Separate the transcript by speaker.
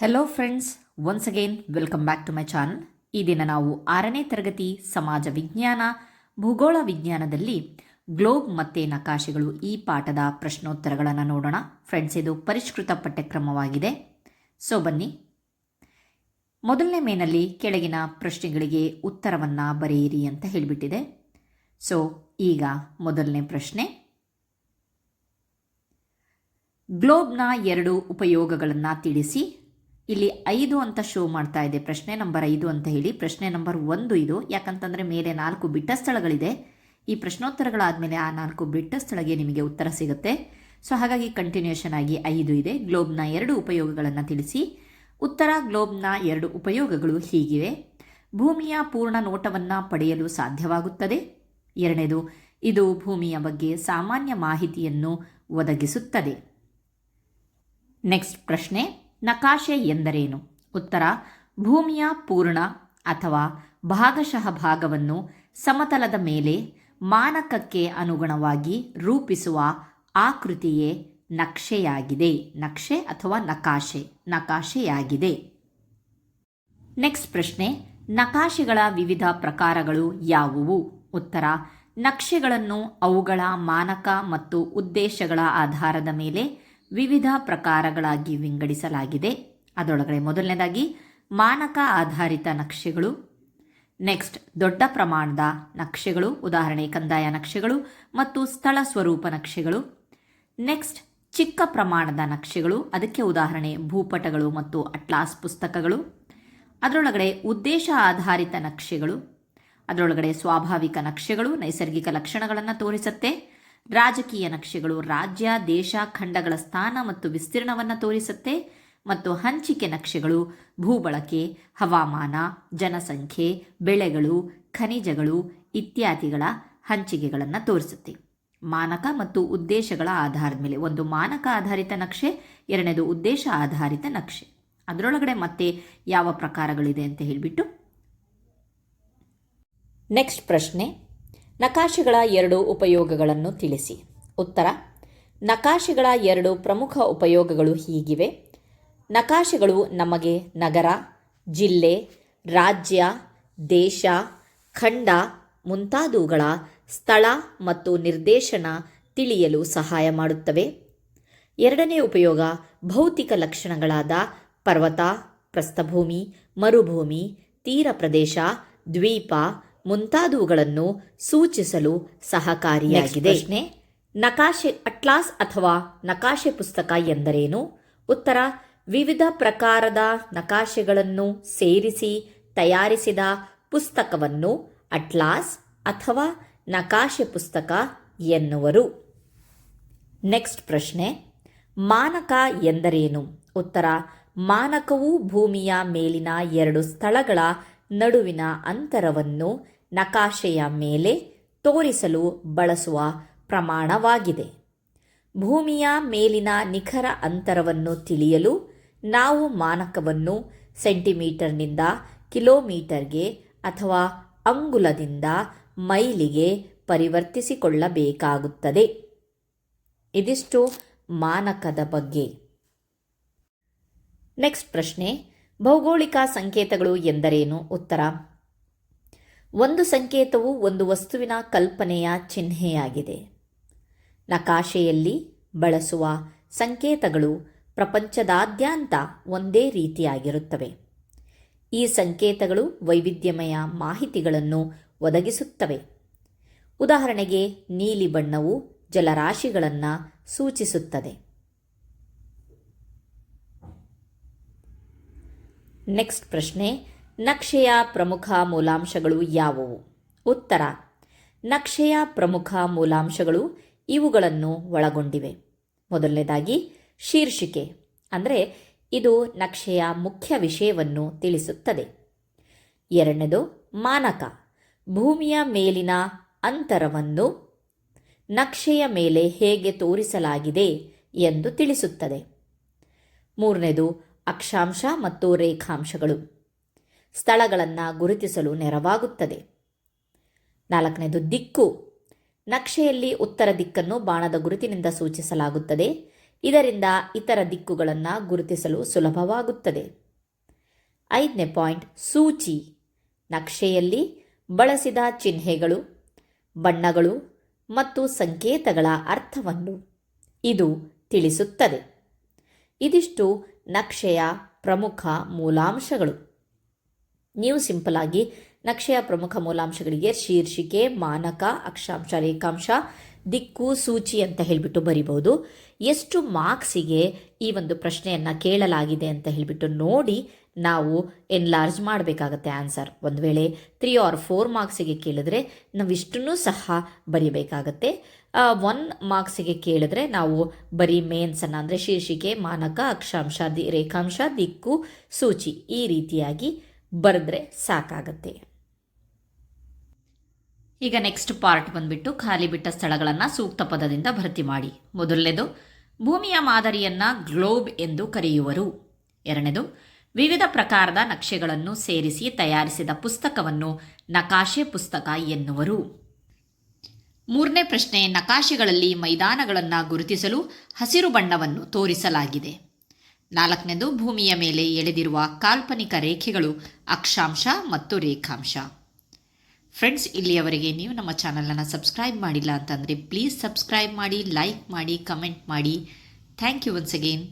Speaker 1: Hello friends once again welcome back to my channel ಈ ದಿನ ನಾವು ಆರನೇ ತರಗತಿ ಸಮಾಜ ವಿಜ್ಞಾನ, ಭೂಗೋಳ ವಿಜ್ಞಾನದಲ್ಲಿ ಗ್ಲೋಬ್ ಮತ್ತು ನಕಾಶೆಗಳು ಈ ಪಾಠದ ಪ್ರಶ್ನೋತ್ತರಗಳನ್ನು ನೋಡೋಣ. ಫ್ರೆಂಡ್ಸ್ ಇದು ಪರಿಷ್ಕೃತ ಪಠ್ಯಕ್ರಮವಾಗಿದೆ. ಸೊ ಬನ್ನಿ. ಮೊದಲನೇ ಮೇನಲ್ಲಿ ಕೆಳಗಿನ ಪ್ರಶ್ನೆಗಳಿಗೆ ಉತ್ತರವನ್ನು ಬರೆಯಿರಿ ಅಂತ ಹೇಳಿಬಿಟ್ಟಿದೆ. ಸೊ ಈಗ ಮೊದಲನೇ ಪ್ರಶ್ನೆ. ಗ್ಲೋಬ್ನ ಎರಡು ಉಪಯೋಗಗಳನ್ನು ತಿಳಿಸಿ. ಇಲ್ಲಿ ಐದು ಅಂತ ಶೋ ಮಾಡ್ತಾ ಇದೆ. ಪ್ರಶ್ನೆ ನಂಬರ್ ಐದು ಅಂತ ಹೇಳಿ. ಪ್ರಶ್ನೆ ನಂಬರ್ ಒಂದು ಇದು. ಯಾಕಂತಂದರೆ ಮೇಲೆ ನಾಲ್ಕು ಬಿಟ್ಟ ಸ್ಥಳಗಳಿದೆ. ಈ ಪ್ರಶ್ನೋತ್ತರಗಳಾದಮೇಲೆ ಆ ನಾಲ್ಕು ಬಿಟ್ಟ ಸ್ಥಳಗೆ ನಿಮಗೆ ಉತ್ತರ ಸಿಗುತ್ತೆ. ಸೊ ಹಾಗಾಗಿ ಕಂಟಿನ್ಯೂಷನ್ ಆಗಿ ಐದು ಇದೆ. ಗ್ಲೋಬ್ನ ಎರಡು ಉಪಯೋಗಗಳನ್ನು ತಿಳಿಸಿ. ಉತ್ತರ, ಗ್ಲೋಬ್ನ ಎರಡು ಉಪಯೋಗಗಳು ಹೀಗಿವೆ. ಭೂಮಿಯ ಪೂರ್ಣ ನೋಟವನ್ನು ಪಡೆಯಲು ಸಾಧ್ಯವಾಗುತ್ತದೆ. ಎರಡನೇದು, ಇದು ಭೂಮಿಯ ಬಗ್ಗೆ ಸಾಮಾನ್ಯ ಮಾಹಿತಿಯನ್ನು ಒದಗಿಸುತ್ತದೆ. ನೆಕ್ಸ್ಟ್ ಪ್ರಶ್ನೆ. ನಕಾಶೆ ಎಂದರೇನು? ಉತ್ತರ, ಭೂಮಿಯ ಪೂರ್ಣ ಅಥವಾ ಭಾಗಶಃ ಭಾಗವನ್ನು ಸಮತಲದ ಮೇಲೆ ಮಾನಕಕ್ಕೆ ಅನುಗುಣವಾಗಿ ರೂಪಿಸುವ ಆಕೃತಿಯೇ ನಕ್ಷೆಯಾಗಿದೆ. ನಕ್ಷೆ ಅಥವಾ ನಕಾಶೆ, ನಕಾಶೆಯಾಗಿದೆ. ನೆಕ್ಸ್ಟ್ ಪ್ರಶ್ನೆ, ನಕಾಶೆಗಳ ವಿವಿಧ ಪ್ರಕಾರಗಳು ಯಾವುವು? ಉತ್ತರ, ನಕ್ಷೆಗಳನ್ನು ಅವುಗಳ ಮಾನಕ ಮತ್ತು ಉದ್ದೇಶಗಳ ಆಧಾರದ ಮೇಲೆ ವಿವಿಧ ಪ್ರಕಾರಗಳಾಗಿ ವಿಂಗಡಿಸಲಾಗಿದೆ. ಅದರೊಳಗಡೆ ಮೊದಲನೇದಾಗಿ ಮಾನಕ ಆಧಾರಿತ ನಕ್ಷೆಗಳು. ನೆಕ್ಸ್ಟ್, ದೊಡ್ಡ ಪ್ರಮಾಣದ ನಕ್ಷೆಗಳು, ಉದಾಹರಣೆ ಕಂದಾಯ ನಕ್ಷೆಗಳು ಮತ್ತು ಸ್ಥಳ ಸ್ವರೂಪ ನಕ್ಷೆಗಳು. ನೆಕ್ಸ್ಟ್, ಚಿಕ್ಕ ಪ್ರಮಾಣದ ನಕ್ಷೆಗಳು, ಅದಕ್ಕೆ ಉದಾಹರಣೆ ಭೂಪಟಗಳು ಮತ್ತು ಅಟ್ಲಾಸ್ ಪುಸ್ತಕಗಳು. ಅದರೊಳಗಡೆ ಉದ್ದೇಶ ಆಧಾರಿತ ನಕ್ಷೆಗಳು. ಅದರೊಳಗಡೆ ಸ್ವಾಭಾವಿಕ ನಕ್ಷೆಗಳು, ನೈಸರ್ಗಿಕ ಲಕ್ಷಣಗಳನ್ನು ತೋರಿಸುತ್ತೆ. ರಾಜಕೀಯ ನಕ್ಷೆಗಳು ರಾಜ್ಯ, ದೇಶ, ಖಂಡಗಳ ಸ್ಥಾನ ಮತ್ತು ವಿಸ್ತೀರ್ಣವನ್ನು ತೋರಿಸುತ್ತೆ. ಮತ್ತು ಹಂಚಿಕೆ ನಕ್ಷೆಗಳು ಭೂಬಳಕೆ, ಹವಾಮಾನ, ಜನಸಂಖ್ಯೆ, ಬೆಳೆಗಳು, ಖನಿಜಗಳು ಇತ್ಯಾದಿಗಳ ಹಂಚಿಕೆಗಳನ್ನು ತೋರಿಸುತ್ತೆ. ಮಾನಕ ಮತ್ತು ಉದ್ದೇಶಗಳ ಆಧಾರದ ಮೇಲೆ ಒಂದು ಮಾನಕ ಆಧಾರಿತ ನಕ್ಷೆ, ಎರಡನೇದು ಉದ್ದೇಶ ಆಧಾರಿತ ನಕ್ಷೆ. ಅದರೊಳಗಡೆ ಮತ್ತೆ ಯಾವ ಪ್ರಕಾರಗಳಿದೆ ಅಂತ ಹೇಳಿಬಿಟ್ಟು. ನೆಕ್ಸ್ಟ್ ಪ್ರಶ್ನೆ. ನಕಾಶೆಗಳ ಎರಡು ಉಪಯೋಗಗಳನ್ನು ತಿಳಿಸಿ. ಉತ್ತರ, ನಕಾಶೆಗಳ ಎರಡು ಪ್ರಮುಖ ಉಪಯೋಗಗಳು ಹೀಗಿವೆ. ನಕಾಶೆಗಳು ನಮಗೆ ನಗರ, ಜಿಲ್ಲೆ, ರಾಜ್ಯ, ದೇಶ, ಖಂಡ ಮುಂತಾದವುಗಳ ಸ್ಥಳ ಮತ್ತು ನಿರ್ದೇಶನ ತಿಳಿಯಲು ಸಹಾಯ ಮಾಡುತ್ತವೆ. ಎರಡನೇ ಉಪಯೋಗ ಭೌತಿಕ ಲಕ್ಷಣಗಳಾದ ಪರ್ವತ, ಪ್ರಸ್ಥಭೂಮಿ, ಮರುಭೂಮಿ, ತೀರ ಪ್ರದೇಶ, ದ್ವೀಪ ಮುಂತಾದವುಗಳನ್ನು ಸೂಚಿಸಲು ಸಹಕಾರಿಯಾಗಿದೆ. ನಕಾಶೆ ಅಟ್ಲಾಸ್ ಅಥವಾ ನಕಾಶೆ ಪುಸ್ತಕ ಎಂದರೇನು? ಉತ್ತರ, ವಿವಿಧ ಪ್ರಕಾರದ ನಕಾಶೆಗಳನ್ನು ಸೇರಿಸಿ ತಯಾರಿಸಿದ ಪುಸ್ತಕವನ್ನು ಅಟ್ಲಾಸ್ ಅಥವಾ ನಕಾಶೆ ಪುಸ್ತಕ ಎನ್ನುವರು. ನೆಕ್ಸ್ಟ್ ಪ್ರಶ್ನೆ. ಮಾನಕ ಎಂದರೇನು? ಉತ್ತರ, ಮಾನಕವು ಭೂಮಿಯ ಮೇಲಿನ ಎರಡು ಸ್ಥಳಗಳ ನಡುವಿನ ಅಂತರವನ್ನು ನಕಾಶೆಯ ಮೇಲೆ ತೋರಿಸಲು ಬಳಸುವ ಪ್ರಮಾಣವಾಗಿದೆ. ಭೂಮಿಯ ಮೇಲಿನ ನಿಖರ ಅಂತರವನ್ನು ತಿಳಿಯಲು ನಾವು ಮಾನಕವನ್ನು ಸೆಂಟಿಮೀಟರ್ನಿಂದ ಕಿಲೋಮೀಟರ್ಗೆ ಅಥವಾ ಅಂಗುಲದಿಂದ ಮೈಲಿಗೆ ಪರಿವರ್ತಿಸಿಕೊಳ್ಳಬೇಕಾಗುತ್ತದೆ. ಇದಿಷ್ಟು ಮಾನಕದ ಬಗ್ಗೆ. ನೆಕ್ಸ್ಟ್ ಪ್ರಶ್ನೆ, ಭೌಗೋಳಿಕ ಸಂಕೇತಗಳು ಎಂದರೇನು? ಉತ್ತರ ಒಂದು ಸಂಕೇತವು ಒಂದು ವಸ್ತುವಿನ ಕಲ್ಪನೆಯ ಚಿಹ್ನೆಯಾಗಿದೆ. ನಕಾಶೆಯಲ್ಲಿ ಬಳಸುವ ಸಂಕೇತಗಳು ಪ್ರಪಂಚದಾದ್ಯಂತ ಒಂದೇ ರೀತಿಯಾಗಿರುತ್ತವೆ. ಈ ಸಂಕೇತಗಳು ವೈವಿಧ್ಯಮಯ ಮಾಹಿತಿಗಳನ್ನು ಒದಗಿಸುತ್ತವೆ. ಉದಾಹರಣೆಗೆ, ನೀಲಿ ಬಣ್ಣವು ಜಲರಾಶಿಗಳನ್ನು ಸೂಚಿಸುತ್ತದೆ. ನೆಕ್ಸ್ಟ್ ಪ್ರಶ್ನೆ ನಕ್ಷೆಯ ಪ್ರಮುಖ ಮೂಲಾಂಶಗಳು ಯಾವುವು? ಉತ್ತರ, ನಕ್ಷೆಯ ಪ್ರಮುಖ ಮೂಲಾಂಶಗಳು ಇವುಗಳನ್ನು ಒಳಗೊಂಡಿವೆ. ಮೊದಲನೇದಾಗಿ, ಶೀರ್ಷಿಕೆ, ಅಂದರೆ ಇದು ನಕ್ಷೆಯ ಮುಖ್ಯ ವಿಷಯವನ್ನು ತಿಳಿಸುತ್ತದೆ. ಎರಡನೇದು, ಮಾನಕ, ಭೂಮಿಯ ಮೇಲಿನ ಅಂತರವನ್ನು ನಕ್ಷೆಯ ಮೇಲೆ ಹೇಗೆ ತೋರಿಸಲಾಗಿದೆ ಎಂದು ತಿಳಿಸುತ್ತದೆ. ಮೂರನೇದು, ಅಕ್ಷಾಂಶ ಮತ್ತು ರೇಖಾಂಶಗಳು. ಸ್ಥಳಗಳನ್ನು ಗುರುತಿಸಲು ನೆರವಾಗುತ್ತದೆ. ನಾಲ್ಕನೇದು ದಿಕ್ಕು. ನಕ್ಷೆಯಲ್ಲಿ ಉತ್ತರ ದಿಕ್ಕನ್ನು ಬಾಣದ ಗುರುತಿನಿಂದ ಸೂಚಿಸಲಾಗುತ್ತದೆ. ಇದರಿಂದ ಇತರ ದಿಕ್ಕುಗಳನ್ನು ಗುರುತಿಸಲು ಸುಲಭವಾಗುತ್ತದೆ. ಐದನೇ ಪಾಯಿಂಟ್, ಸೂಚಿ. ನಕ್ಷೆಯಲ್ಲಿ ಬಳಸಿದ ಚಿಹ್ನೆಗಳು, ಬಣ್ಣಗಳು ಮತ್ತು ಸಂಕೇತಗಳ ಅರ್ಥವನ್ನು ಇದು ತಿಳಿಸುತ್ತದೆ. ಇದಿಷ್ಟು ನಕ್ಷೆಯ ಪ್ರಮುಖ ಮೂಲಾಂಶಗಳು. ನೀವು ಸಿಂಪಲ್ ಆಗಿ ನಕ್ಷೆಯ ಪ್ರಮುಖ ಮೂಲಾಂಶಗಳಿಗೆ ಶೀರ್ಷಿಕೆ, ಮಾನಕ, ಅಕ್ಷಾಂಶ, ರೇಖಾಂಶ, ದಿಕ್ಕು, ಸೂಚಿ ಅಂತ ಹೇಳಿಬಿಟ್ಟು ಬರಿಬಹುದು ಎಷ್ಟು ಮಾರ್ಕ್ಸಿಗೆ ಈ ಒಂದು ಪ್ರಶ್ನೆಯನ್ನು ಕೇಳಲಾಗಿದೆ ಅಂತ ಹೇಳಿಬಿಟ್ಟು ನೋಡಿ ನಾವು ಎನ್ಲಾರ್ಜ್ ಮಾಡಬೇಕಾಗತ್ತೆ ಆನ್ಸರ್ ಒಂದು ವೇಳೆ ತ್ರೀ ಆರ್ ಫೋರ್ ಮಾರ್ಕ್ಸಿಗೆ ಕೇಳಿದ್ರೆ ನಾವು ಇಷ್ಟನ್ನು ಸಹ ಬರೀಬೇಕಾಗತ್ತೆ. ಒನ್ ಮಾರ್ಕ್ಸಿಗೆ ಕೇಳಿದ್ರೆ ನಾವು ಬರೀ ಮೇನ್ಸನ್ನು ಅಂದರೆ ಶೀರ್ಷಿಕೆ, ಮಾನಕ, ಅಕ್ಷಾಂಶ, ದಿ, ರೇಖಾಂಶ, ದಿಕ್ಕು, ಸೂಚಿ ಈ ರೀತಿಯಾಗಿ ಬರೆದ್ರೆ ಸಾಕಾಗತ್ತೆ. ಈಗ ನೆಕ್ಸ್ಟ್ ಪಾರ್ಟ್ ಬಂದ್ಬಿಟ್ಟು ಖಾಲಿ ಬಿಟ್ಟ ಸ್ಥಳಗಳನ್ನು ಸೂಕ್ತ ಪದದಿಂದ ಭರ್ತಿ ಮಾಡಿ. ಮೊದಲನೇದು, ಭೂಮಿಯ ಮಾದರಿಯನ್ನ ಗ್ಲೋಬ್ ಎಂದು ಕರೆಯುವರು. ಎರಡನೇದು, ವಿವಿಧ ಪ್ರಕಾರದ ನಕ್ಷೆಗಳನ್ನು ಸೇರಿಸಿ ತಯಾರಿಸಿದ ಪುಸ್ತಕವನ್ನು ನಕಾಶೆ ಪುಸ್ತಕ ಎನ್ನುವರು. ಮೂರನೇ ಪ್ರಶ್ನೆ, ನಕಾಶೆಗಳಲ್ಲಿ ಮೈದಾನಗಳನ್ನು ಗುರುತಿಸಲು ಹಸಿರು ಬಣ್ಣವನ್ನು ತೋರಿಸಲಾಗಿದೆ. ನಾಲ್ಕನೇದು ಭೂಮಿಯ ಮೇಲೆ ಎಳೆದಿರುವ ಕಾಲ್ಪನಿಕ ರೇಖೆಗಳು ಅಕ್ಷಾಂಶ ಮತ್ತು ರೇಖಾಂಶ. ಫ್ರೆಂಡ್ಸ್ ಇಲ್ಲಿಯವರೆಗೆ ನೀವು ನಮ್ಮ ಚಾನಲನ್ನು ಸಬ್ಸ್ಕ್ರೈಬ್ ಮಾಡಿಲ್ಲ ಅಂತಂದರೆ ಪ್ಲೀಸ್ ಸಬ್ಸ್ಕ್ರೈಬ್ ಮಾಡಿ ಲೈಕ್ ಮಾಡಿ ಕಮೆಂಟ್ ಮಾಡಿ. Thank you once again